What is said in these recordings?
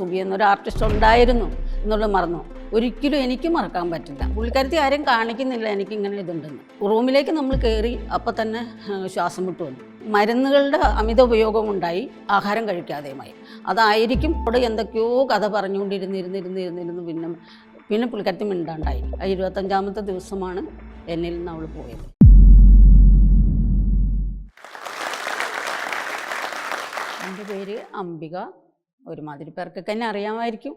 സുബി എന്നൊരു ആർട്ടിസ്റ്റ് ഉണ്ടായിരുന്നു എന്നുള്ളത് മറന്നു. ഒരിക്കലും എനിക്ക് മറക്കാൻ പറ്റില്ല. പുള്ളിക്കാരത്തി ആരും കാണിക്കുന്നില്ല എനിക്ക് ഇങ്ങനെ ഇതുണ്ടെന്ന്. റൂമിലേക്ക് നമ്മൾ കയറി അപ്പം തന്നെ ശ്വാസം വിട്ടു വന്നു. മരുന്നുകളുടെ അമിത ഉപയോഗം ഉണ്ടായി ആഹാരം കഴിക്കാതെയുമായി. അതായിരിക്കും അവിടെ എന്തൊക്കെയോ കഥ പറഞ്ഞുകൊണ്ടിരുന്നിരുന്നിരുന്നിരുന്നിരുന്ന് പിന്നെ പിന്നെ പുള്ളിക്കാരത്തി മിണ്ടാണ്ടായി. ആ ഇരുപത്തഞ്ചാമത്തെ ദിവസമാണ് എന്നിൽ നിന്ന് അവൾ പോയത്. എന്റെ പേര് അംബിക. ഒരുമാതിരി പേർക്കൊക്കെ എന്നെ അറിയാമായിരിക്കും.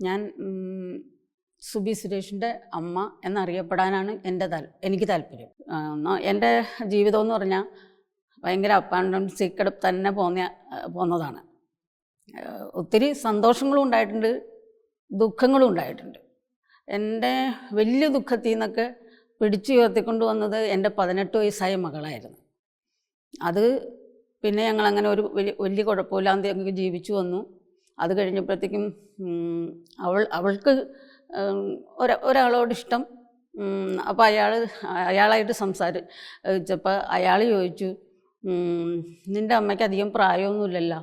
ഞാൻ സുബി സുരേഷിന്റെ അമ്മ എന്നറിയപ്പെടാനാണ് എന്റെ താൽ എനിക്ക് താല്പര്യം. എന്റെ ജീവിതം എന്ന് പറഞ്ഞാൽ ഭയങ്കര അപ്പാൻഡൻ സീക്കട് തന്നെ പോന്ന പോന്നതാണ്. ഒത്തിരി സന്തോഷങ്ങളും ഉണ്ടായിട്ടുണ്ട് ദുഃഖങ്ങളും ഉണ്ടായിട്ടുണ്ട്. എന്റെ വലിയ ദുഃഖത്തിൽ നിന്നൊക്കെ പിടിച്ചു ഉയർത്തിക്കൊണ്ട് വന്നത് എന്റെ പതിനെട്ട് വയസ്സായ മകളായിരുന്നു. അത് പിന്നെ ഞങ്ങളങ്ങനെ ഒരു വലിയ വലിയ കുഴപ്പമില്ലാതെ ജീവിച്ചു വന്നു. അത് കഴിഞ്ഞപ്പോഴത്തേക്കും അവൾ അവൾക്ക് ഒരാളോട് ഇഷ്ടം അപ്പോൾ അയാൾ അയാളായിട്ട് സംസാരിച്ചപ്പോൾ അയാൾ ചോദിച്ചു നിന്റെ അമ്മയ്ക്ക് അധികം പ്രായമൊന്നുമില്ലല്ലോ.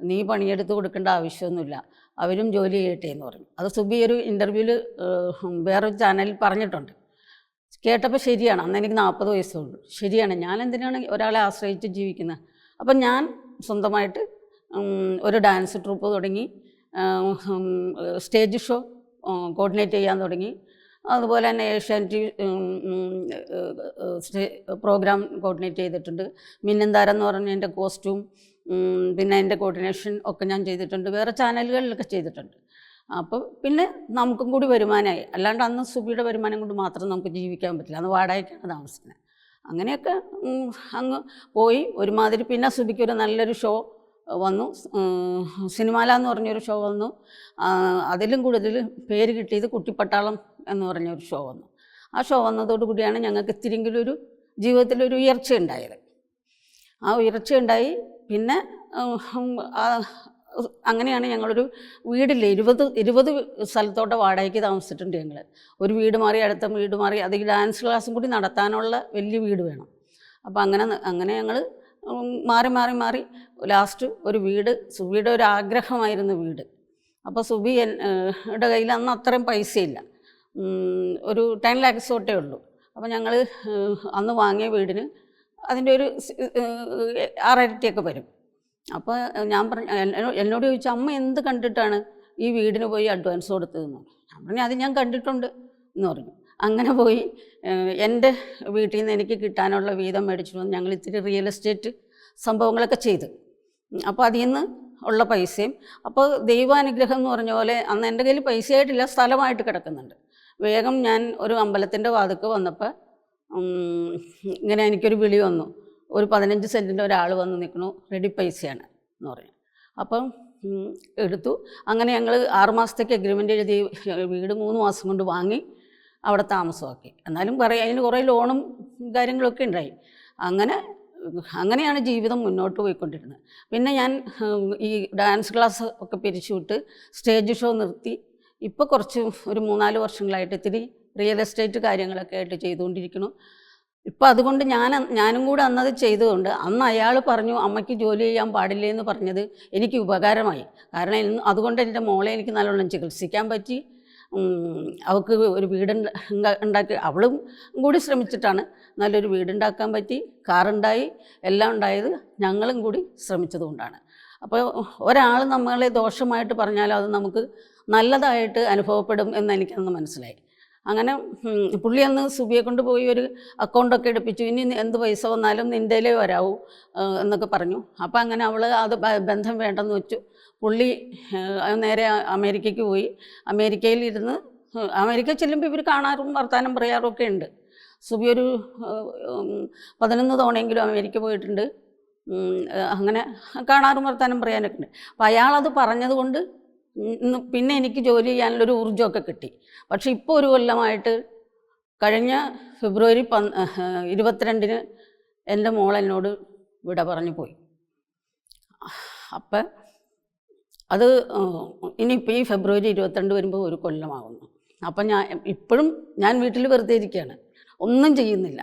നീ പണിയെടുത്ത് കൊടുക്കേണ്ട ആവശ്യമൊന്നുമില്ല. അവരും ജോലി ചെയ്യട്ടെ എന്ന് പറഞ്ഞു. അത് സുബി ഒരു ഇന്റർവ്യൂവിൽ വേറൊരു ചാനലിൽ പറഞ്ഞിട്ടുണ്ട്. കേട്ടപ്പോൾ ശരിയാണ്. അന്ന് എനിക്ക് നാൽപ്പത് വയസ്സുള്ളൂ ശരിയാണ്. ഞാൻ എന്തിനാണ് ഒരാളെ ആശ്രയിച്ച് ജീവിക്കുന്നത് അപ്പം ഞാൻ സ്വന്തമായിട്ട് ഒരു ഡാൻസ് ട്രൂപ്പ് തുടങ്ങി സ്റ്റേജ് ഷോ കോർഡിനേറ്റ് ചെയ്യാൻ തുടങ്ങി. അതുപോലെ തന്നെ ഏഷ്യാനെറ്റ് പ്രോഗ്രാം കോർഡിനേറ്റ് ചെയ്തിട്ടുണ്ട്. മിന്നന്താരം എന്ന് പറഞ്ഞ എന്റെ കോസ്റ്റ്യൂം പിന്നെ എന്റെ കോർഡിനേഷൻ ഒക്കെ ഞാൻ ചെയ്തിട്ടുണ്ട്. വേറെ ചാനലുകളിലൊക്കെ ചെയ്തിട്ടുണ്ട്. അപ്പോൾ പിന്നെ നമുക്കും കൂടി വരുമാനമായി. അല്ലാണ്ട് അന്ന് സുബിയുടെ വരുമാനം കൊണ്ട് മാത്രം നമുക്ക് ജീവിക്കാൻ പറ്റില്ല. അന്ന് വാടകയ്ക്കാണ് താമസിക്കുന്നത്. അങ്ങനെയൊക്കെ അങ്ങ് പോയി. ഒരുമാതിരി പിന്നെ സുബിക്ക് ഒരു നല്ലൊരു ഷോ വന്നു. സിനിമാല എന്ന് പറഞ്ഞൊരു ഷോ വന്നു. അതിലും കൂടുതൽ പേര് കിട്ടിയത് കുട്ടിപ്പട്ടാളം എന്ന് പറഞ്ഞൊരു ഷോ വന്നു. ആ ഷോ വന്നതോടുകൂടിയാണ് ഞങ്ങൾക്ക് ഇത്തിരിയെങ്കിലും ഒരു ജീവിതത്തിലൊരു ഉയർച്ച ഉണ്ടായത്. ആ ഉയർച്ച ഉണ്ടായി. പിന്നെ അങ്ങനെയാണ് ഞങ്ങളൊരു വീടില്ല. ഇരുപത് ഇരുപത് സ്ഥലത്തോട്ട് വാടകയ്ക്ക് താമസിച്ചിട്ടുണ്ട് ഞങ്ങൾ ഒരു വീട് മാറി അടുത്ത വീട് മാറി അത് ഡാൻസ് ക്ലാസ്സും കൂടി നടത്താനുള്ള വലിയ വീട് വേണം. അപ്പോൾ അങ്ങനെ അങ്ങനെ ഞങ്ങൾ മാറി മാറി മാറി ലാസ്റ്റ് ഒരു വീട് സുബിയുടെ ഒരു ആഗ്രഹമായിരുന്നു വീട്. അപ്പോൾ സുബി എന്റെ കയ്യിൽ അന്ന് അത്രയും പൈസയില്ല. ഒരു ടെൻ ലാക്സ് തൊട്ടേ ഉള്ളൂ. അപ്പോൾ ഞങ്ങൾ അന്ന് വാങ്ങിയ വീടിന് അതിന്റെ ഒരു ആറരട്ടിയൊക്കെ വരും. അപ്പോൾ ഞാൻ പറഞ്ഞു എന്നോട് ചോദിച്ചു അമ്മ എന്ത് കണ്ടിട്ടാണ് ഈ വീടിന് പോയി അഡ്വാൻസ് കൊടുത്തതെന്ന്? ഞാൻ പറഞ്ഞു അത് ഞാൻ കണ്ടിട്ടുണ്ട് എന്ന് പറഞ്ഞു. അങ്ങനെ പോയി. എന്റെ വീട്ടിൽ നിന്ന് എനിക്ക് കിട്ടാനുള്ള വീതം മേടിച്ചു വന്ന് ഞങ്ങൾ ഇത്തിരി റിയൽ എസ്റ്റേറ്റ് സംഭവങ്ങളൊക്കെ ചെയ്ത്. അപ്പോൾ അതിൽ നിന്ന് ഉള്ള പൈസയും. അപ്പോൾ ദൈവാനുഗ്രഹം എന്ന് പറഞ്ഞ പോലെ അന്ന് എന്റെ കയ്യിൽ പൈസയായിട്ടില്ല സ്ഥലമായിട്ട് കിടക്കുന്നുണ്ട്. വേഗം ഞാൻ ഒരു അമ്പലത്തിന്റെ വാതുക്ക് വന്നപ്പോൾ ഇങ്ങനെ എനിക്കൊരു വിളി വന്നു. ഒരു പതിനഞ്ച് സെന്റിന്റെ ഒരാൾ വന്ന് നിൽക്കണു റെഡി പൈസയാണ് എന്ന് പറഞ്ഞു. അപ്പം എടുത്തു. അങ്ങനെ ഞങ്ങൾ ആറുമാസത്തേക്ക് അഗ്രിമെന്റ് എഴുതി വീട് മൂന്ന് മാസം കൊണ്ട് വാങ്ങി. അവിടെ താമസമാക്കി. എന്നാലും കുറേ അതിന് കുറേ ലോണും കാര്യങ്ങളൊക്കെ ഉണ്ടായി. അങ്ങനെ അങ്ങനെയാണ് ജീവിതം മുന്നോട്ട് പോയിക്കൊണ്ടിരുന്നത്. പിന്നെ ഞാൻ ഈ ഡാൻസ് ക്ലാസ് ഒക്കെ പിരിച്ചുവിട്ട് സ്റ്റേജ് ഷോ നിർത്തി. ഇപ്പോൾ കുറച്ച് ഒരു മൂന്നാൽ വർഷങ്ങളായിട്ട് ഇത്തിരി റിയൽ എസ്റ്റേറ്റ് കാര്യങ്ങളൊക്കെ ആയിട്ട് ചെയ്തുകൊണ്ടിരിക്കുന്നു. ഇപ്പോൾ അതുകൊണ്ട് ഞാൻ ഞാനും കൂടെ അന്നത് ചെയ്തുകൊണ്ട് അന്ന് അയാൾ പറഞ്ഞു അമ്മയ്ക്ക് ജോലി ചെയ്യാൻ പാടില്ല എന്ന് പറഞ്ഞത് എനിക്ക് ഉപകാരമായി. കാരണം അതുകൊണ്ട് എന്റെ മോളെ എനിക്ക് നല്ലോണം ചികിത്സിക്കാൻ പറ്റി. അവൾക്ക് ഒരു വീട് ഉണ്ടാക്കി അവളും കൂടി ശ്രമിച്ചിട്ടാണ് നല്ലൊരു വീടുണ്ടാക്കാൻ പറ്റി കാറുണ്ടായി എല്ലാം ഉണ്ടായത് ഞങ്ങളും കൂടി ശ്രമിച്ചതുകൊണ്ടാണ് അപ്പോൾ ഒരാൾ നമ്മളെ ദോഷമായിട്ട് പറഞ്ഞാൽ അത് നമുക്ക് നല്ലതായിട്ട് അനുഭവപ്പെടും എന്ന് എനിക്കന്ന് മനസ്സിലായി. അങ്ങനെ പുള്ളി അന്ന് സുബിയെ കൊണ്ട് പോയി ഒരു അക്കൗണ്ടൊക്കെ എടുപ്പിച്ചു. ഇനി എന്ത് പൈസ വന്നാലും നിന്റെലേ വരാവൂ എന്നൊക്കെ പറഞ്ഞു. അപ്പോൾ അങ്ങനെ അവൾ അത് ബന്ധം വേണ്ടെന്ന് വെച്ചു. പുള്ളി നേരെ അമേരിക്കയ്ക്ക് പോയി. അമേരിക്കയിൽ ഇരുന്ന് അമേരിക്ക ചെല്ലുമ്പോൾ ഇവർ കാണാറും വർത്തമാനം പറയാറും ഒക്കെ ഉണ്ട്. സുബി ഒരു പതിനൊന്ന് തവണയെങ്കിലും അമേരിക്ക പോയിട്ടുണ്ട്. അങ്ങനെ കാണാറും വർത്തമാനം പറയാനൊക്കെ ഉണ്ട്. അപ്പം അയാളത് പറഞ്ഞതുകൊണ്ട് പിന്നെ എനിക്ക് ജോലി ചെയ്യാനുള്ളൊരു ഊർജമൊക്കെ കിട്ടി. പക്ഷേ ഇപ്പോൾ ഒരു കൊല്ലമായിട്ട് കഴിഞ്ഞ ഫെബ്രുവരി പന് ഇരുപത്തിരണ്ടിന് എന്റെ മോൾ എന്നോട് വിട പറഞ്ഞു പോയി. അപ്പം അത് ഇനിയിപ്പോൾ ഈ ഫെബ്രുവരി ഇരുപത്തിരണ്ട് വരുമ്പോൾ ഒരു കൊല്ലമാകുന്നു അപ്പം ഞാൻ ഇപ്പോഴും ഞാൻ വീട്ടിൽ വെറുതെ ഇരിക്കുകയാണ് ഒന്നും ചെയ്യുന്നില്ല.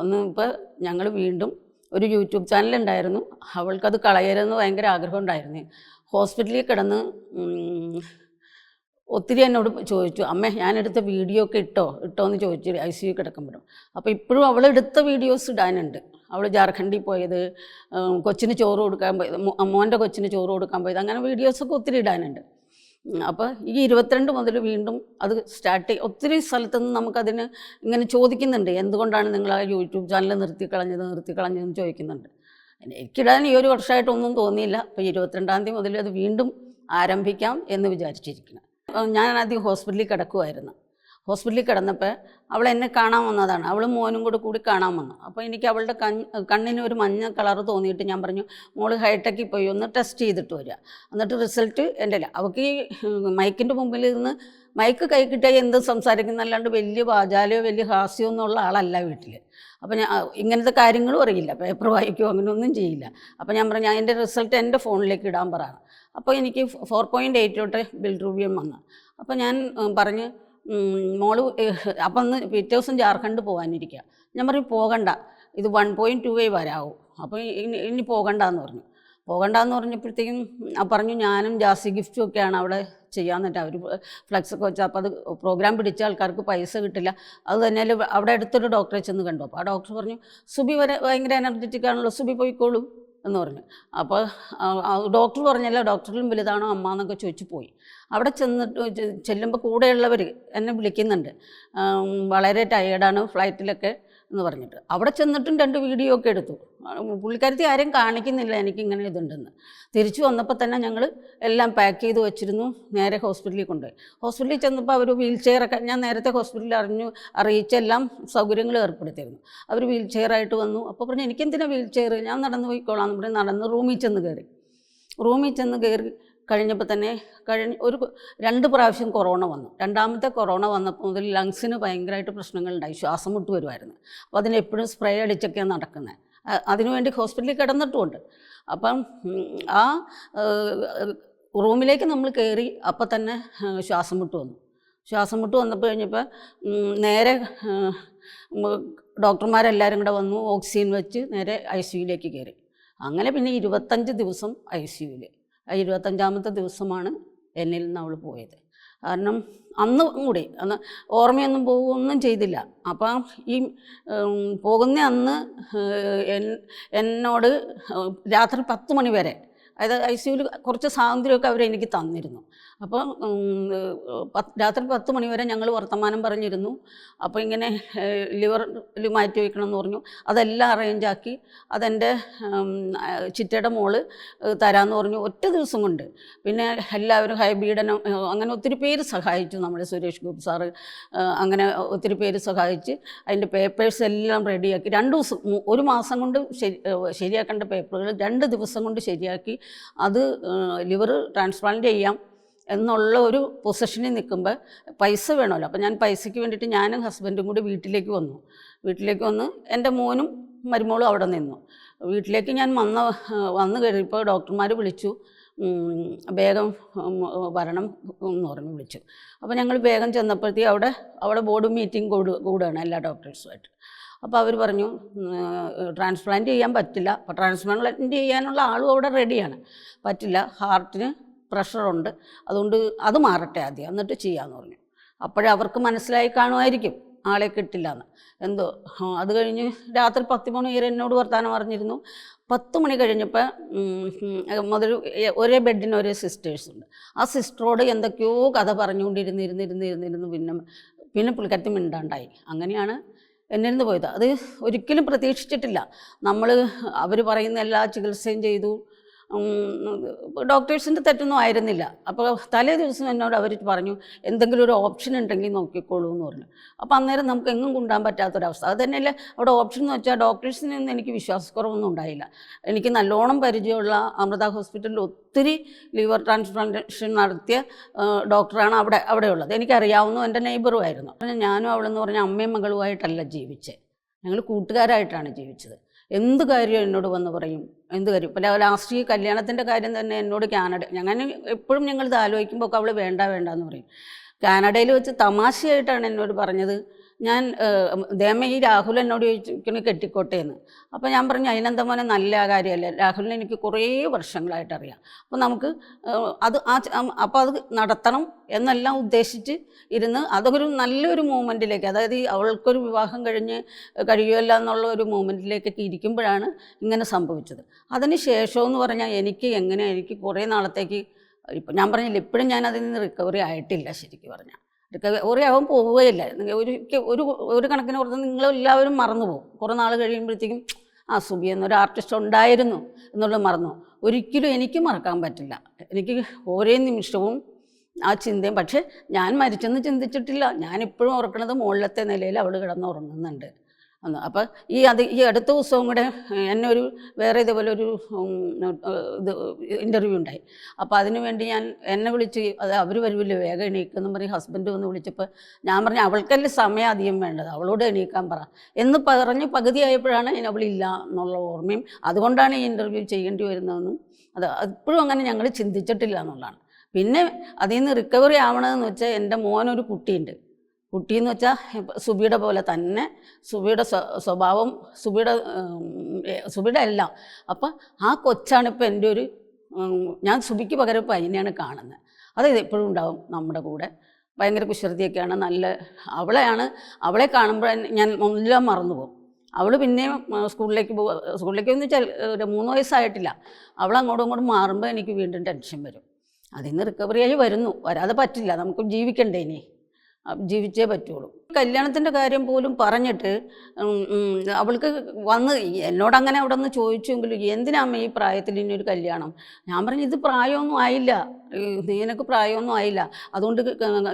ഒന്ന് ഇപ്പോൾ ഞങ്ങൾ വീണ്ടും ഒരു യൂട്യൂബ് ചാനൽ ഉണ്ടായിരുന്നു അവൾക്കത് കളയരുതെന്ന് ഭയങ്കര ആഗ്രഹം ഉണ്ടായിരുന്നു. ഹോസ്പിറ്റലിൽ കിടന്ന് ഒത്തിരി എന്നോട് ചോദിച്ചു അമ്മേ ഞാനെടുത്ത വീഡിയോ ഒക്കെ ഇട്ടോ? ഇട്ടോ എന്ന് ചോദിച്ചു. ഐ സി യു കിടക്കുമ്പോഴും. അപ്പോൾ ഇപ്പോഴും അവൾ എടുത്ത വീഡിയോസ് ഇടാനുണ്ട്. അവൾ ജാർഖണ്ഡിൽ പോയത് കൊച്ചിന് ചോറ് കൊടുക്കാൻ പോയത് മോന്റെ കൊച്ചിന് ചോറ് കൊടുക്കാൻ പോയത് അങ്ങനെ വീഡിയോസൊക്കെ ഒത്തിരി ഇടാനുണ്ട്. അപ്പോൾ ഈ ഇരുപത്തിരണ്ട് മുതൽ വീണ്ടും അത് സ്റ്റാർട്ട് ചെയ്യും ഒത്തിരി സ്ഥലത്തു നിന്ന് നമുക്കതിന് ഇങ്ങനെ ചോദിക്കുന്നുണ്ട് എന്തുകൊണ്ടാണ് നിങ്ങൾ ആ യൂട്യൂബ് ചാനൽ നിർത്തിക്കളഞ്ഞത് നിർത്തിക്കളഞ്ഞതെന്ന് ചോദിക്കുന്നുണ്ട്. എനിക്കിടാൻ ഈ ഒരു വർഷമായിട്ടൊന്നും തോന്നിയില്ല. അപ്പോൾ ഇരുപത്തിരണ്ടാം തീയതി മുതൽ അത് വീണ്ടും ആരംഭിക്കാം എന്ന് വിചാരിച്ചിരിക്കണം ഞാൻ ആദ്യം ഹോസ്പിറ്റലിൽ കിടക്കുമായിരുന്നു ഹോസ്പിറ്റലിൽ കിടന്നപ്പോൾ അവൾ എന്നെ കാണാൻ വന്നതാണ്. അവൾ മോനും കൂടെ കൂടി കാണാൻ വന്നു. അപ്പോൾ എനിക്ക് അവളുടെ കണ്ണിന് ഒരു മഞ്ഞ കളർ തോന്നിയിട്ട് ഞാൻ പറഞ്ഞു മോൾ ഹൈടെക്കിൽ പോയി ഒന്ന് ടെസ്റ്റ് ചെയ്തിട്ട് വരിക എന്നിട്ട് റിസൾട്ട് എന്റെ അവൾക്ക് ഈ മൈക്കിന്റെ മുമ്പിൽ നിന്ന് മൈക്ക് കൈ കിട്ടിയാൽ എന്ത് സംസാരിക്കുന്നല്ലാണ്ട് വലിയ വാചാലയോ വലിയ ഹാസ്യമോ എന്നുള്ള ആളല്ല വീട്ടിൽ. അപ്പോൾ ഞാൻ ഇങ്ങനത്തെ കാര്യങ്ങളും അറിയില്ല. പേപ്പർ വായിക്കുകയോ അങ്ങനെയൊന്നും ചെയ്യില്ല. അപ്പോൾ ഞാൻ പറഞ്ഞു എന്റെ റിസൾട്ട് എന്റെ ഫോണിലേക്ക് ഇടാൻ പറ. അപ്പോൾ എനിക്ക് ഫോർ പോയിന്റ് ബിൽഡ് റൂവിയം വന്നു. അപ്പോൾ ഞാൻ പറഞ്ഞ് മോൾ അപ്പം ഒന്ന് പിറ്റേ ദിവസം ജാർഖണ്ഡ് പോകാനിരിക്കുക ഞാൻ പറയും പോകണ്ട. ഇത് വൺ പോയിന്റ് ടു വേ വരാവൂ. അപ്പോൾ ഇനി ഇനി പോകണ്ടെന്ന് പറഞ്ഞു. പോകണ്ടെന്ന് പറഞ്ഞപ്പോഴത്തേക്കും പറഞ്ഞു ഞാനും ജാസി ഗിഫ്റ്റും ഒക്കെയാണ് അവിടെ ചെയ്യാന്നിട്ട് അവർ ഫ്ലക്സ് ഒക്കെ വെച്ചാൽ അപ്പോൾ അത് പ്രോഗ്രാം പിടിച്ച ആൾക്കാർക്ക് പൈസ കിട്ടില്ല. അത് തന്നെ അവിടെ അടുത്തൊരു ഡോക്ടറെ ചെന്ന് കണ്ടു. അപ്പോൾ ആ ഡോക്ടർ പറഞ്ഞു സുബി വരെ ഭയങ്കര എനർജറ്റിക് ആണല്ലോ. സുബി പോയിക്കോളൂ. എന്ന് പറഞ്ഞു. അപ്പോൾ ഡോക്ടർ പറഞ്ഞല്ലോ ഡോക്ടറിലും വലുതാണോ അമ്മ എന്നൊക്കെ ചോദിച്ചു പോയി. അവിടെ ചെന്നിട്ട് ചെല്ലുമ്പോൾ കൂടെയുള്ളവർ എന്നെ വിളിക്കുന്നുണ്ട്. വളരെ ടയേർഡാണ് ഫ്ലൈറ്റിലൊക്കെ എന്ന് പറഞ്ഞിട്ട്. അവിടെ ചെന്നിട്ടും രണ്ട് വീഡിയോ ഒക്കെ എടുത്തു. പുള്ളിക്കാരത്തി ആരും കാണിക്കുന്നില്ല എനിക്ക് ഇങ്ങനെ ഇതുണ്ടെന്ന്. തിരിച്ചു വന്നപ്പോൾ തന്നെ ഞങ്ങൾ എല്ലാം പാക്ക് ചെയ്ത് വെച്ചിരുന്നു. നേരെ ഹോസ്പിറ്റലിൽ കൊണ്ടുപോയി. ഹോസ്പിറ്റലിൽ ചെന്നപ്പോൾ അവർ വീൽ ചെയറൊക്കെ ഞാൻ നേരത്തെ ഹോസ്പിറ്റലിൽ അറിഞ്ഞു അറിയിച്ചെല്ലാം സൗകര്യങ്ങൾ ഏർപ്പെടുത്തിയിരുന്നു. അവർ വീൽ ചെയറായിട്ട് വന്നു. അപ്പോൾ പറഞ്ഞു എനിക്കെന്തിനാണ് വീൽ ചെയർ ഞാൻ നടന്നു പോയിക്കോളാം എന്ന് പറഞ്ഞ് നടന്ന് റൂമിൽ ചെന്ന് കയറി റൂമിൽ ചെന്ന് കയറി കഴിഞ്ഞപ്പോൾ തന്നെ കഴിഞ്ഞ ഒരു രണ്ട് പ്രാവശ്യം കൊറോണ വന്നു. രണ്ടാമത്തെ കൊറോണ വന്നപ്പോൾ മുതൽ ലങ്സിന് ഭയങ്കരമായിട്ട് പ്രശ്നങ്ങളുണ്ടായി. ശ്വാസം മുട്ട് വരുമായിരുന്നു. അപ്പോൾ അതിന് എപ്പോഴും സ്പ്രേ അടിച്ചൊക്കെയാണ് നടക്കുന്നത് അതിനുവേണ്ടി ഹോസ്പിറ്റലിൽ കിടന്നിട്ടുമുണ്ട്. അപ്പം ആ റൂമിലേക്ക് നമ്മൾ കയറി അപ്പം തന്നെ ശ്വാസം മുട്ട് വന്നു. ശ്വാസം മുട്ട് വന്നപ്പോൾ കഴിഞ്ഞപ്പോൾ നേരെ ഡോക്ടർമാരെല്ലാവരും കൂടെ വന്നു ഓക്സിജൻ വെച്ച് നേരെ ഐ സിയുയിലേക്ക് കയറി. അങ്ങനെ പിന്നെ ഇരുപത്തഞ്ച് ദിവസം ഐ സിയുവിൽ ഇരുപത്തഞ്ചാമത്തെ ദിവസമാണ് എന്നിൽ നിന്ന് അവൾ പോയത്. കാരണം അന്ന് കൂടി അന്ന് ഓർമ്മയൊന്നും പോവുകയൊന്നും ചെയ്തില്ല. അപ്പം ഈ പോകുന്ന അന്ന് എന്നോട് രാത്രി പത്ത് മണി വരെ അതായത് ഐ സിയുവിൽ കുറച്ച് സ്വാതന്ത്ര്യമൊക്കെ അവർ എനിക്ക് തന്നിരുന്നു. അപ്പോൾ രാത്രി പത്ത് മണി വരെ ഞങ്ങൾ വർത്തമാനം പറഞ്ഞിരുന്നു. അപ്പോൾ ഇങ്ങനെ ലിവറിൽ മാറ്റി വയ്ക്കണം എന്ന് പറഞ്ഞു. അതെല്ലാം അറേഞ്ചാക്കി അതെന്റെ ചിറ്റയുടെ മോൾ തരാമെന്ന് പറഞ്ഞു ഒറ്റ ദിവസം കൊണ്ട്. പിന്നെ എല്ലാവരും ഹൈബീഡനം അങ്ങനെ ഒത്തിരി പേര് സഹായിച്ചു നമ്മുടെ സുരേഷ് ഗോപി സാറ് അങ്ങനെ ഒത്തിരി പേര് സഹായിച്ച് അതിന്റെ പേപ്പേഴ്സ് എല്ലാം റെഡിയാക്കി രണ്ട് ദിവസം ഒരു മാസം കൊണ്ട് ശരി ശരിയാക്കേണ്ട പേപ്പറുകൾ രണ്ട് ദിവസം കൊണ്ട് ശരിയാക്കി. അത് ലിവർ ട്രാൻസ്പ്ലാന്റ് ചെയ്യാം. എന്നുള്ള ഒരു പൊസിഷനിൽ നിൽക്കുമ്പോൾ പൈസ വേണമല്ലോ. അപ്പോൾ ഞാൻ പൈസയ്ക്ക് വേണ്ടിയിട്ട് ഞാനും ഹസ്ബൻഡും കൂടി വീട്ടിലേക്ക് വന്നു. വീട്ടിലേക്ക് വന്ന് എന്റെ മോനും മരുമോളും അവിടെ നിന്നു. വീട്ടിലേക്ക് ഞാൻ വന്ന വന്നു കഴിഞ്ഞപ്പോൾ ഡോക്ടർമാർ വിളിച്ചു. വേഗം വരണം എന്ന് പറഞ്ഞ് വിളിച്ചു. അപ്പോൾ ഞങ്ങൾ വേഗം ചെന്നപ്പോഴത്തേക്ക് അവിടെ അവിടെ ബോർഡ് മീറ്റിംഗ് കൂടു കൂടുകയാണ് എല്ലാ ഡോക്ടേഴ്സുമായിട്ട്. അപ്പോൾ അവർ പറഞ്ഞു ട്രാൻസ്പ്ലാന്റ് ചെയ്യാൻ പറ്റില്ല. അപ്പോൾ ട്രാൻസ്പ്ലാന്റ് ചെയ്യാനുള്ള ആളും അവിടെ റെഡിയാണ്. പറ്റില്ല. ഹാർട്ടിന് പ്രഷറുണ്ട്. അതുകൊണ്ട് അത് മാറട്ടെ ആദ്യം. എന്നിട്ട് ചെയ്യാമെന്ന് പറഞ്ഞു. അപ്പോഴവർക്ക് മനസ്സിലായി കാണുമായിരിക്കും. ആളെ കിട്ടില്ല എന്ന് എന്തോ അത് കഴിഞ്ഞ് രാത്രി പത്ത് മണി വരെ എന്നോട് വർത്താനം പറഞ്ഞിരുന്നു. പത്ത് മണി കഴിഞ്ഞപ്പോൾ മുതൽ ഒരേ ബെഡിന് ഒരേ സിസ്റ്റേഴ്സ് ഉണ്ട്. ആ സിസ്റ്ററോട് എന്തൊക്കെയോ കഥ പറഞ്ഞുകൊണ്ടിരുന്നിരുന്നിരുന്നിരുന്നിരുന്നു പിന്നെ പിന്നെ പുള്ളിക്കാരത്തി മിണ്ടാണ്ടായി. അങ്ങനെയാണ് എന്നിൽ നിന്ന് പോയത്. അത് ഒരിക്കലും പ്രതീക്ഷിച്ചിട്ടില്ല. നമ്മൾ അവർ പറയുന്ന എല്ലാ ചികിത്സയും ചെയ്തു. ഡോക്ടേഴ്സിന്റെ തെറ്റൊന്നും ആയിരുന്നില്ല. അപ്പോൾ തലേ ദിവസം എന്നോട് അവർ പറഞ്ഞു എന്തെങ്കിലും ഒരു ഓപ്ഷൻ ഉണ്ടെങ്കിൽ നോക്കിക്കോളൂ എന്ന് പറഞ്ഞു. അപ്പോൾ അന്നേരം നമുക്ക് എങ്ങും കൊണ്ടുപോകാൻ പറ്റാത്തൊരവസ്ഥ. അത് തന്നെയല്ല അവിടെ ഓപ്ഷൻ എന്ന് വെച്ചാൽ ഡോക്ടേഴ്സിനൊന്നും എനിക്ക് വിശ്വാസക്കുറവൊന്നും ഉണ്ടായില്ല. എനിക്ക് നല്ലോണം പരിചയമുള്ള അമൃത ഹോസ്പിറ്റലിൽ ഒത്തിരി ലിവർ ട്രാൻസ്പ്ലാന്റേഷൻ നടത്തിയ ഡോക്ടറാണ് അവിടെ അവിടെയുള്ളത്. എനിക്കറിയാവുന്ന എന്റെ നെയ്ബറുമായിരുന്നു. ഞാനും അവളെന്ന് പറഞ്ഞാൽ അമ്മയും മകളുമായിട്ടല്ല ജീവിച്ചത്. ഞങ്ങൾ കൂട്ടുകാരായിട്ടാണ് ജീവിച്ചത്. എന്ത് കാര്യം എന്നോട് വന്ന് പറയും? എന്ത് കാര്യം? ഇപ്പം ലാസ്റ്റ് ഈ കല്യാണത്തിന്റെ കാര്യം തന്നെ എന്നോട് കാനഡ ഞങ്ങൾ എപ്പോഴും ഞങ്ങൾ ഇത് ആലോചിക്കുമ്പോൾ അവൾ വേണ്ട വേണ്ട എന്ന് പറയും. കാനഡയിൽ വെച്ച് തമാശയായിട്ടാണ് എന്നോട് പറഞ്ഞത്. ഞാൻ ദേമ ഈ രാഹുൽ എന്നോട് ചോദിച്ചിരിക്കുന്നത് കെട്ടിക്കോട്ടെ എന്ന്. അപ്പോൾ ഞാൻ പറഞ്ഞു അതിനെന്താ മോനെ നല്ല കാര്യമല്ല? രാഹുലിനെ എനിക്ക് കുറേ വർഷങ്ങളായിട്ട് അറിയാം. അപ്പോൾ നമുക്ക് അത് ആ അപ്പോൾ അത് നടത്തണം എന്നെല്ലാം ഉദ്ദേശിച്ച് ഇരുന്ന് അതൊരു നല്ലൊരു മൂമെന്റിലേക്ക് അതായത് ഈ അവൾക്കൊരു വിവാഹം കഴിഞ്ഞ് കഴിയുമല്ല എന്നുള്ള ഒരു മൂമെന്റിലേക്കൊക്കെ ഇരിക്കുമ്പോഴാണ് ഇങ്ങനെ സംഭവിച്ചത്. അതിന് ശേഷമെന്ന് പറഞ്ഞാൽ എനിക്ക് എങ്ങനെ എനിക്ക് കുറേ നാളത്തേക്ക് ഇപ്പം ഞാൻ പറഞ്ഞില്ല ഇപ്പോഴും ഞാൻ അതിൽ നിന്ന് റിക്കവറി ആയിട്ടില്ല ശരിക്കും പറഞ്ഞാൽ. ആവാൻ പോവുകയില്ല. ഒരു ഒരു ഒരു കണക്കിന് കുറച്ച് നിങ്ങളെല്ലാവരും മറന്നു പോകും. കുറേ നാൾ കഴിയുമ്പോഴത്തേക്കും ആ സുബി എന്നൊരു ആർട്ടിസ്റ്റ് ഉണ്ടായിരുന്നു എന്നുള്ളത് മറന്നു ഒരിക്കലും എനിക്ക് മറക്കാൻ പറ്റില്ല. എനിക്ക് ഓരോ നിമിഷവും ആ ചിന്തയും പക്ഷേ ഞാൻ മരിച്ചെന്ന് ചിന്തിച്ചിട്ടില്ല. ഞാനിപ്പോഴും ഓർക്കണത് മുകളിലത്തെ നിലയിൽ അവൾ കിടന്നുറങ്ങുന്നുണ്ട് എന്ന് അപ്പോൾ ഈ അത് ഈ അടുത്ത ദിവസവും കൂടെ എന്നെ ഒരു വേറെ ഇതുപോലെ ഒരു ഇത് ഇന്റർവ്യൂ ഉണ്ടായി. അപ്പോൾ അതിനു വേണ്ടി ഞാൻ എന്നെ വിളിച്ച് അത് അവർ വരുമല്ലോ വേഗം എണീക്കുമെന്ന് പറഞ്ഞ് ഹസ്ബൻഡ് വന്ന് വിളിച്ചപ്പോൾ ഞാൻ പറഞ്ഞു അവൾക്കല്ലേ സമയം അധികം വേണ്ടത് അവളോട് എണീക്കാൻ പറ. എന്ന് പറഞ്ഞ് പകുതിയായപ്പോഴാണ് ഞാൻ അവളില്ല എന്നുള്ള ഓർമ്മയും അതുകൊണ്ടാണ് ഈ ഇന്റർവ്യൂ ചെയ്യേണ്ടി വരുന്നതെന്നും അത് ഇപ്പോഴും അങ്ങനെ ഞങ്ങൾ ചിന്തിച്ചിട്ടില്ല എന്നുള്ളതാണ്. പിന്നെ അതിൽ നിന്ന് റിക്കവറി ആവണമെന്ന് വെച്ചാൽ എന്റെ മോനൊരു കുട്ടിയുണ്ട്. കുട്ടിയെന്ന് വെച്ചാൽ സുബിയുടെ പോലെ തന്നെ സുബിയുടെ സ്വഭാവം സുബിയുടെ സുബിയുടെ എല്ലാം. അപ്പം ആ കൊച്ചാണ് ഇപ്പോൾ എന്റെ ഒരു ഞാൻ സുബിക്ക് പകരം ഇപ്പോൾ അതിനെയാണ് കാണുന്നത് അത് എപ്പോഴും ഉണ്ടാവും നമ്മുടെ കൂടെ. ഭയങ്കര കുശൃതിയൊക്കെയാണ് നല്ല അവളെയാണ് അവളെ കാണുമ്പോൾ ഞാൻ എല്ലാം മറന്നു പോകും. അവൾ പിന്നെയും സ്കൂളിലേക്ക് പോകുക സ്കൂളിലേക്ക് എന്ന് വെച്ചാൽ ഒരു മൂന്ന് വയസ്സായിട്ടില്ല. അവൾ അങ്ങോട്ടും ഇങ്ങോട്ടും മാറുമ്പോൾ എനിക്ക് വീണ്ടും ടെൻഷൻ വരും. അതിൽ നിന്ന് റിക്കവറി ആയി വരുന്നു. വരാതെ പറ്റില്ല. നമുക്ക് ജീവിക്കണ്ടേ ഇനി. ജീവിച്ചേ പറ്റുള്ളൂ. കല്യാണത്തിന്റെ കാര്യം പോലും പറഞ്ഞിട്ട് അവൾക്ക് വന്ന് എന്നോടങ്ങനെ അവിടെ നിന്ന് ചോദിച്ചെങ്കിലും എന്തിനാമ്മ ഈ പ്രായത്തിൽ ഇനി ഒരു കല്യാണം? ഞാൻ പറഞ്ഞു ഇത് പ്രായമൊന്നും ആയില്ല. നീനക്ക് പ്രായമൊന്നും ആയില്ല. അതുകൊണ്ട്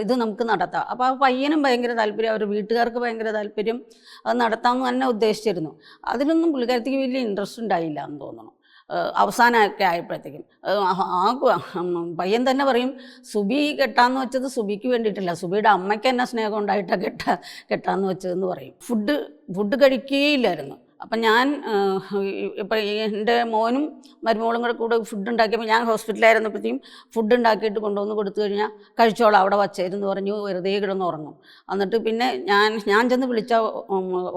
ഇത് നമുക്ക് നടത്താം. അപ്പോൾ ആ പയ്യനും ഭയങ്കര താല്പര്യം അവരുടെ വീട്ടുകാർക്ക് ഭയങ്കര താല്പര്യം. അത് നടത്താമെന്ന് തന്നെ ഉദ്ദേശിച്ചിരുന്നു. അതിലൊന്നും പുള്ളിക്കാരത്തേക്ക് വലിയ ഇൻട്രസ്റ്റ് ഉണ്ടായില്ല എന്ന് തോന്നുന്നു അവസാനമൊക്കെ ആയപ്പോഴത്തേക്കും. ആ പയ്യൻ തന്നെ പറയും സുബി കെട്ടാന്ന് വെച്ചത് സുബിക്ക് വേണ്ടിയിട്ടില്ല. സുബിയുടെ അമ്മയ്ക്ക് തന്നെ സ്നേഹം ഉണ്ടായിട്ടാണ് കെട്ട കെട്ടാന്ന് വെച്ചതെന്ന് പറയും. ഫുഡ് ഫുഡ് കഴിക്കുകയില്ലായിരുന്നു. അപ്പം ഞാൻ ഇപ്പം എന്റെ മോനും മരുമോളും കൂടെ കൂടെ ഫുഡ് ഉണ്ടാക്കിയപ്പോൾ ഞാൻ ഹോസ്പിറ്റലായിരുന്നപ്പോഴത്തേക്കും ഫുഡ് ഉണ്ടാക്കിയിട്ട് കൊണ്ടുവന്ന് കൊടുത്തു കഴിഞ്ഞാൽ കഴിച്ചോളാം അവിടെ വച്ചേരെന്ന് പറഞ്ഞു വെറുതെ കിടന്ന് ഉറങ്ങും. എന്നിട്ട് പിന്നെ ഞാൻ ഞാൻ ചെന്ന് വിളിച്ചാൽ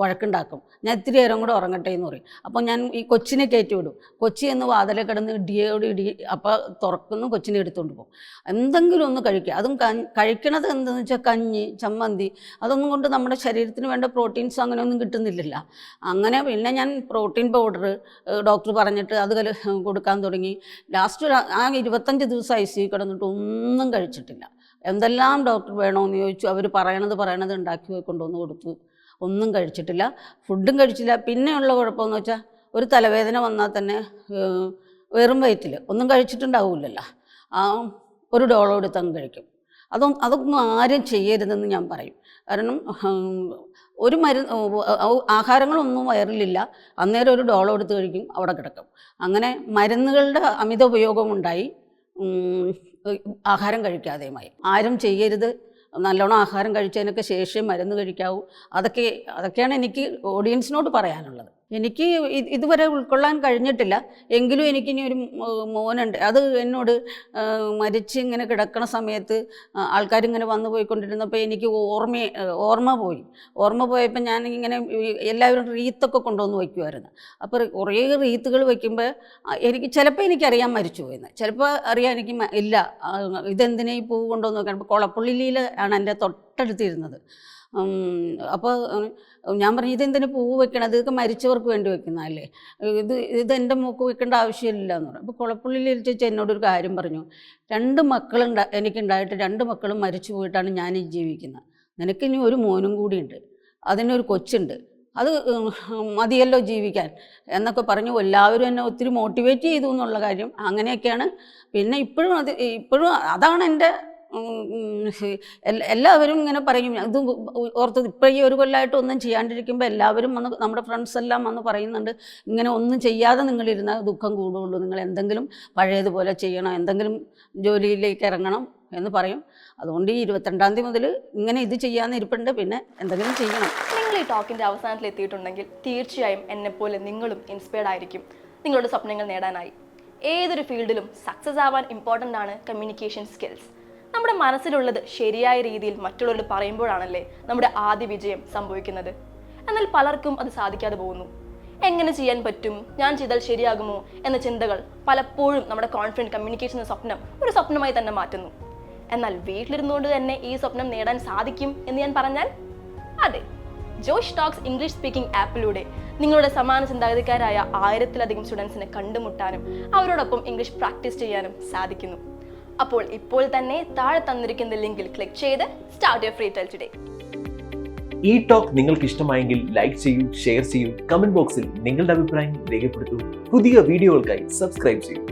വഴക്കുണ്ടാക്കും. ഞാൻ ഇത്തിരി നേരം കൂടെ ഉറങ്ങട്ടെ എന്ന് പറയും. അപ്പോൾ ഞാൻ ഈ കൊച്ചിനെ കയറ്റി വിടും കൊച്ചി എന്ന് വാതിലെ കിടന്ന് ഇടിയോട് ഇടി അപ്പോൾ തുറക്കുന്നു കൊച്ചിനെ എടുത്തുകൊണ്ട് പോകും. എന്തെങ്കിലും ഒന്ന് കഴിക്കുക. അതും കഴിക്കണത് എന്താണെന്ന് വെച്ചാൽ കഞ്ഞി ചമ്മന്തി അതൊന്നും കൊണ്ട് നമ്മുടെ ശരീരത്തിന് വേണ്ട പ്രോട്ടീൻസ് അങ്ങനെയൊന്നും കിട്ടുന്നില്ലല്ലോ. അങ്ങനെ പിന്നെ ഞാൻ പ്രോട്ടീൻ പൗഡർ ഡോക്ടർ പറഞ്ഞിട്ട് അത് കൊടുക്കാൻ തുടങ്ങി. ലാസ്റ്റ് ആ ഇരുപത്തഞ്ച് ദിവസം ഐ സി കിടന്നിട്ട് ഒന്നും കഴിച്ചിട്ടില്ല. എന്തെല്ലാം ഡോക്ടർ വേണമെന്ന് ചോദിച്ചു. അവർ പറയണത് പറയണത് ഉണ്ടാക്കി കൊണ്ടുവന്ന് കൊടുത്തു. ഒന്നും കഴിച്ചിട്ടില്ല. ഫുഡും കഴിച്ചില്ല. പിന്നെയുള്ള കുഴപ്പമെന്ന് വെച്ചാൽ ഒരു തലവേദന വന്നാൽ തന്നെ വെറും വയറ്റിൽ. ഒന്നും കഴിച്ചിട്ടുണ്ടാവില്ലല്ലോ. ആ ഒരു ഡോളോ എടുത്ത് അങ്ങ് കഴിക്കും. അതൊന്നും അതൊന്നും ആരും ചെയ്യരുതെന്ന് ഞാൻ പറയും. കാരണം ഒരു മരുന്ന് ആഹാരങ്ങളൊന്നും വയറിലില്ല. അന്നേരം ഒരു ഡോളോ എടുത്ത് കഴിക്കും അവിടെ കിടക്കും. അങ്ങനെ മരുന്നുകളുടെ അമിത ഉപയോഗം ഉണ്ടായി ആഹാരം കഴിക്കാതെയുമായി. ആരും ചെയ്യരുത്. നല്ലോണം ആഹാരം കഴിച്ചതിനൊക്കെ ശേഷം മരുന്ന് കഴിക്കാവൂ. അതൊക്കെ അതൊക്കെയാണ് എനിക്ക് ഓഡിയൻസിനോട് പറയാനുള്ളത്. എനിക്ക് ഇതുവരെ ഉൾക്കൊള്ളാൻ കഴിഞ്ഞിട്ടില്ല. എങ്കിലും എനിക്കിനി ഒരു മോനുണ്ട്. അത് എന്നോട് മരിച്ച് ഇങ്ങനെ കിടക്കണ സമയത്ത് ആൾക്കാരിങ്ങനെ വന്നു പോയിക്കൊണ്ടിരുന്നപ്പോൾ എനിക്ക് ഓർമ്മ ഓർമ്മ പോയി. ഓർമ്മ പോയപ്പോൾ ഞാൻ ഇങ്ങനെ എല്ലാവരും റീത്തൊക്കെ കൊണ്ടുവന്ന് വയ്ക്കുമായിരുന്നു അപ്പോൾ കുറേ റീത്തുകൾ വയ്ക്കുമ്പോൾ എനിക്ക് ചിലപ്പോൾ എനിക്കറിയാൻ മരിച്ചു പോയെന്ന് ചിലപ്പോൾ അറിയാൻ എനിക്ക് ഇല്ല. ഇതെന്തിനാ ഈ പൂവ് കൊണ്ടുവന്ന് നോക്കാൻ കുളപ്പുള്ളിയിൽ ആണ് എന്റെ തൊട്ടടുത്തിരുന്നത്. അപ്പോൾ ഞാൻ പറഞ്ഞു ഇതെന്തിനു പൂവ് വെക്കണത്? ഇതൊക്കെ മരിച്ചവർക്ക് വേണ്ടി വെക്കുന്നതല്ലേ? ഇത് ഇത് എന്റെ മൂക്ക് വെക്കേണ്ട ആവശ്യമില്ല എന്ന് പറഞ്ഞു. അപ്പോൾ കുളപ്പുള്ളിയിൽ ചേച്ചി എന്നോടൊരു കാര്യം പറഞ്ഞു. രണ്ട് മക്കളുണ്ട എനിക്കുണ്ടായിട്ട് രണ്ട് മക്കളും മരിച്ചു പോയിട്ടാണ് ഞാൻ ഈ ജീവിക്കുന്നത് നിനക്കിനി ഒരു മോനും കൂടിയുണ്ട് അതിനൊരു കൊച്ചുണ്ട്. അത് മതിയല്ലോ ജീവിക്കാൻ. എന്നൊക്കെ പറഞ്ഞു. എല്ലാവരും എന്നെ ഒത്തിരി മോട്ടിവേറ്റ് ചെയ്തു എന്നുള്ള കാര്യം അങ്ങനെയൊക്കെയാണ്. പിന്നെ ഇപ്പോഴും അത് ഇപ്പോഴും അതാണ് എന്റെ എല്ലാവരും ഇങ്ങനെ പറയും. ഇത് ഓർത്ത് ഇപ്പോൾ ഈ ഒരു കൊല്ലമായിട്ട് ഒന്നും ചെയ്യാണ്ടിരിക്കുമ്പോൾ എല്ലാവരും വന്ന് നമ്മുടെ ഫ്രണ്ട്സ് എല്ലാം വന്ന് പറയുന്നുണ്ട്. ഇങ്ങനെ ഒന്നും ചെയ്യാതെ നിങ്ങളിരുന്നാൽ ദുഃഖം കൂടുകയുള്ളൂ നിങ്ങൾ എന്തെങ്കിലും പഴയതുപോലെ ചെയ്യണം. എന്തെങ്കിലും ജോലിയിലേക്ക് ഇറങ്ങണം എന്ന് പറയും. അതുകൊണ്ട് ഈ ഇരുപത്തിരണ്ടാം തീയതി മുതൽ ഇങ്ങനെ ഇത് ചെയ്യാന്ന് ഇരിപ്പുണ്ട്. പിന്നെ എന്തെങ്കിലും ചെയ്യണം. നിങ്ങൾ ഈ ടോക്കിന്റെ അവസാനത്തിൽ എത്തിയിട്ടുണ്ടെങ്കിൽ തീർച്ചയായും എന്നെപ്പോലെ നിങ്ങളും ഇൻസ്പയർഡ് ആയിരിക്കും. നിങ്ങളുടെ സ്വപ്നങ്ങൾ നേടാനായി. ഏതൊരു ഫീൽഡിലും സക്സസ് ആവാൻ ഇമ്പോർട്ടന്റ് ആണ് കമ്മ്യൂണിക്കേഷൻ സ്കിൽസ് നമ്മുടെ മനസ്സിലുള്ളത് ശരിയായ രീതിയിൽ മറ്റുള്ളവർ പറയുമ്പോഴാണല്ലേ നമ്മുടെ ആദ്യ വിജയം സംഭവിക്കുന്നത്. എന്നാൽ പലർക്കും അത് സാധിക്കാതെ പോകുന്നു. എങ്ങനെ ചെയ്യാൻ പറ്റും? ഞാൻ ചെയ്താൽ ശരിയാകുമോ? എന്ന ചിന്തകൾ പലപ്പോഴും നമ്മുടെ കോൺഫിഡന്റ് കമ്മ്യൂണിക്കേഷൻ എന്ന സ്വപ്നം ഒരു സ്വപ്നമായി തന്നെ മാറ്റുന്നു. എന്നാൽ വീട്ടിലിരുന്നുകൊണ്ട് തന്നെ ഈ സ്വപ്നം നേടാൻ സാധിക്കും എന്ന് ഞാൻ പറഞ്ഞാൽ അതെ. ജോഷ് ടോക്സ് ഇംഗ്ലീഷ് സ്പീക്കിംഗ് ആപ്പിലൂടെ നിങ്ങളുടെ സമാന ചിന്താഗതിക്കാരായ ആയിരത്തിലധികം സ്റ്റുഡൻസിനെ കണ്ടുമുട്ടാനും അവരോടൊപ്പം ഇംഗ്ലീഷ് പ്രാക്ടീസ് ചെയ്യാനും സാധിക്കുന്നു. അപ്പോൾ ഇപ്പോൾ തന്നെ താഴെ തന്നിരിക്കുന്ന ലിങ്കിൽ ക്ലിക്ക് ചെയ്ത് start your free trial today ഈ ടോക്ക് നിങ്ങൾക്ക് ഇഷ്ടമായെങ്കിൽ ലൈക്ക് ചെയ്യൂ ഷെയർ ചെയ്യൂ കമന്റ് ബോക്സിൽ നിങ്ങളുടെ അഭിപ്രായം രേഖപ്പെടുത്തൂ. പുതിയ വീഡിയോകൾക്കായി സബ്സ്ക്രൈബ് ചെയ്യൂ.